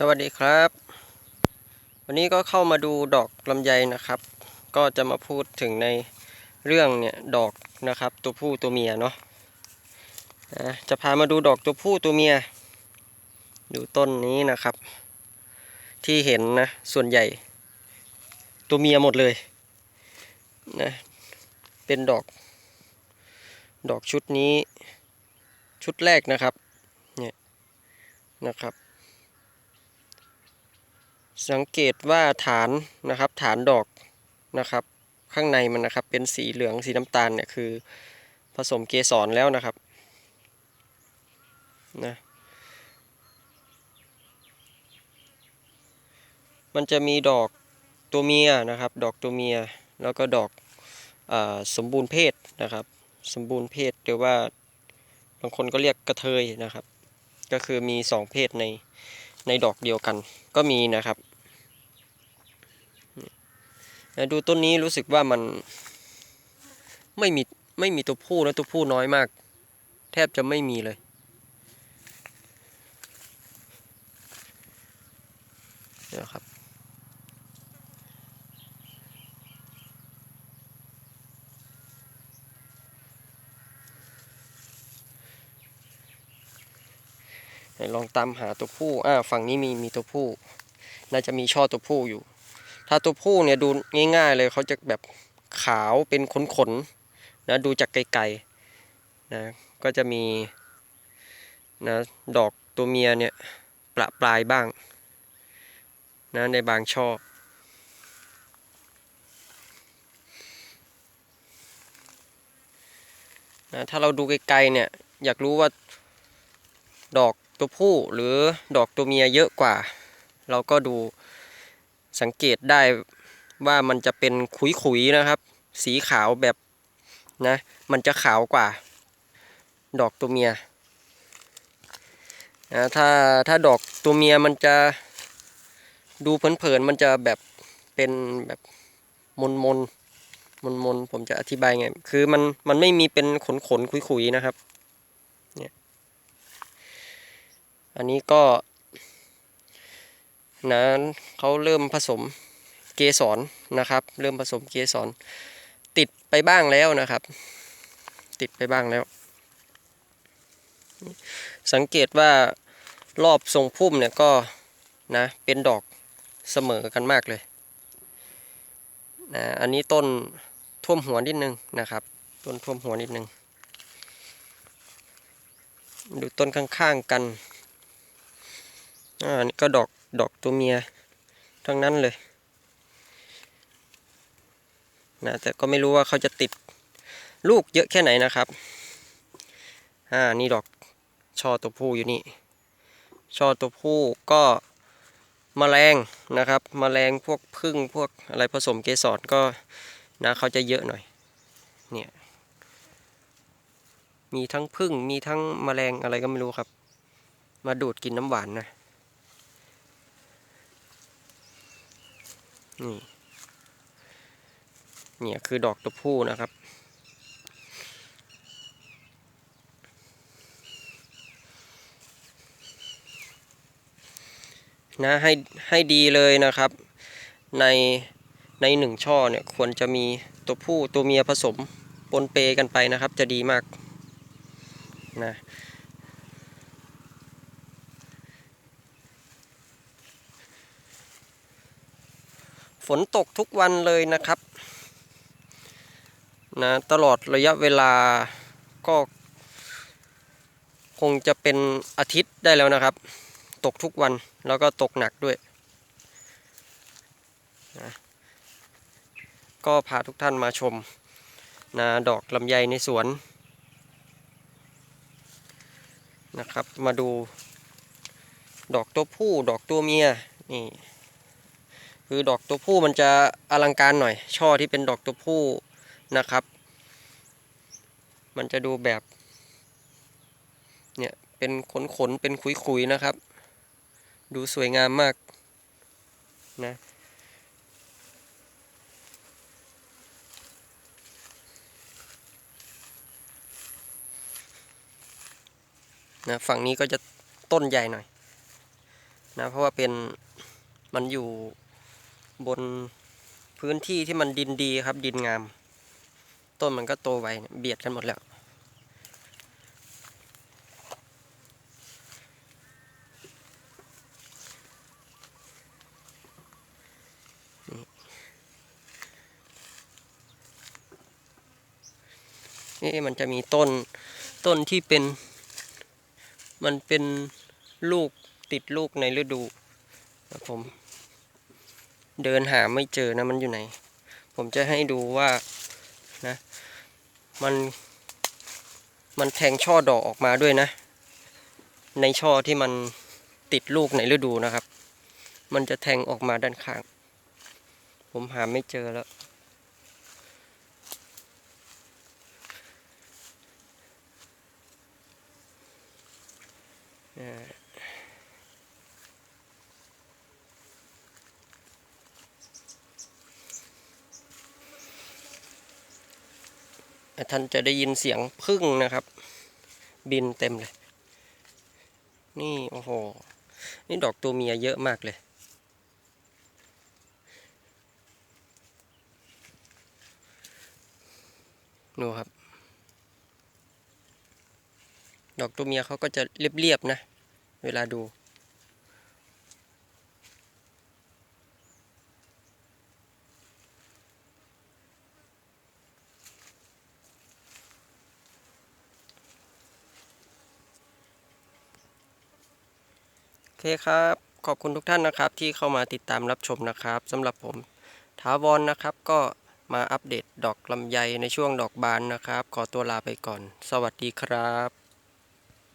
สวัสดีครับ วันนี้ก็เข้ามาดูดอกลำไยนะครับ ก็จะมาพูดถึงในเรื่องเนี่ยดอกนะครับ ตัวผู้ตัวเมียเนาะจะพามาดูดอกตัวผู้ตัวเมีย ดูต้นนี้นะครับ ที่เห็นนะส่วนใหญ่ ตัวเมียหมดเลยนะเป็นดอก ดอกชุดนี้ ชุดแรกนะครับเนี่ยนะครับ สังเกตว่าฐานนะครับฐานดอกนะครับ ข้างในมันนะครับเป็นสีเหลืองสีน้ำตาลเนี่ยคือผสมเกสรแล้วนะครับนะมันจะมีดอกตัวเมียนะครับ ดอกตัวเมียแล้วก็ดอกอสมบูรณ์เพศนะครับ สมบูรณ์เพศหรือว่าบางคนก็เรียกกระเทยนะครับ ก็คือมีสองเพศในในดอกเดียวกันก็มีนะครับ ดูต้นนี้รู้สึกว่ามันไม่มีไม่มีตัวผู้นะตัวผู้น้อยมาก แทบจะไม่มีเลย นะครับไหนลองตามหาตัวผู้อ่าฝั่งนี้มีมีตัวผู้ น่าจะมีช่อตัวผู้อยู่ ถ้าตัวผู้เนี่ยดูง่ายๆเลยเขาจะแบบขาวเป็นขนๆนะดูจากไกลๆนะก็จะมีนะดอกตัวเมียเนี่ยประปรายบ้างนะในบางช่อนะถ้าเราดูไกลๆเนี่ยอยากรู้ว่าดอกตัวผู้หรือดอกตัวเมียเยอะกว่า เราก็ดู สังเกตได้ว่ามันจะเป็นขุยๆนะครับ สีขาวแบบนะ มันจะขาวกว่า ดอกตัวเมียนะถ้าถ้าดอกตัวเมียมันจะดูเผินๆมันจะแบบเป็นแบบมนมนมนมนผมจะอธิบายไง คือมันมันไม่มีเป็นขนขนๆขุยๆนะครับ เนี่ย อันนี้ก็ นะเขาเริ่มผสมเกสรนะครับ เริ่มผสมเกสรติดไปบ้างแล้วนะครับ ติดไปบ้างแล้ว สังเกตว่ารอบทรงพุ่มเนี่ยก็นะเป็นดอกเสมอกันมากเลยนะอันนี้ต้นท่วมหัวนิดนึงนะครับ ต้นท่วมหัวนิดนึง ดูต้นข้างๆกันอ่านี่ก็ดอก ดอกตัวเมีย ทั้งนั้นเลย นะแต่ก็ไม่รู้ว่าเขาจะติดลูกเยอะแค่ไหนนะครับ อ่า นี่ดอกช่อตัวผู้อยู่นี่ช่อตัวผู้ก็มแมลงนะครับมแมลงพวกพึ่งพวกอะไรผสมเกสรก็นะเขาจะเยอะหน่อย เนี่ย มีทั้งพึ่งมีทั้งมแมลงอะไรก็ไม่รู้ครับ มาดูดกินน้ำหวานนะ นี่เนี่ยคือดอกตัวผู้นะครับ นะให้ให้ดีเลยนะครับ ในในหนึ่งช่อเนี่ยควรจะมีตัวผู้ตัวเมียผสมปนเปกันไปนะครับ จะดีมากนะ ฝนตกทุกวันเลยนะครับนะตลอดระยะเวลาก็ คงจะเป็นอาทิตย์ได้แล้วนะครับ ตกทุกวันแล้วก็ตกหนักด้วยนะก็พาทุกท่านมาชมนะดอกลำไยในสวนนะครับ มาดูดอกตัวผู้ดอกตัวเมียนี่ คือดอกตัวผู้มันจะอลังการหน่อย ช่อที่เป็นดอกตัวผู้นะครับ มันจะดูแบบ เนี่ย เป็นขนขนเป็นขุยขุยๆนะครับ ดูสวยงามมากนะนะฝั่งนี้ก็จะต้นใหญ่หน่อยนะเพราะว่าเป็นมันอยู่ บนพื้นที่ที่มันดินดีครับ ดินงาม ต้นมันก็โตไวเบียดกันหมดแล้ว นี่มันจะมีต้นต้นที่เป็น มันเป็นลูกติดลูกในฤดูนะผม เดินหาไม่เจอนะมันอยู่ไหน ผมจะให้ดูว่านะ มัน มันแทงช่อดอกออกมาด้วยนะ ในช่อที่มันติดลูกในฤดูนะครับ มันจะแทงออกมาด้านข้าง ผมหาไม่เจอแล้วเท่านจะได้ยินเสียงพึ่งนะครับ บินเต็มเลย นี่โอ้โห นี่ดอกตัวเมียเยอะมากเลย ดูครับ ดอกตัวเมียเขาก็จะเรียบๆนะ เวลาดู เคครับ ขอบคุณทุกท่านนะครับ ที่เข้ามาติดตามรับชมนะครับสำหรับผมถาวรนนะครับ ก็มาอัปเดตดอกลำไยในช่วงดอกบานนะครับ ขอตัวลาไปก่อน สวัสดีครับ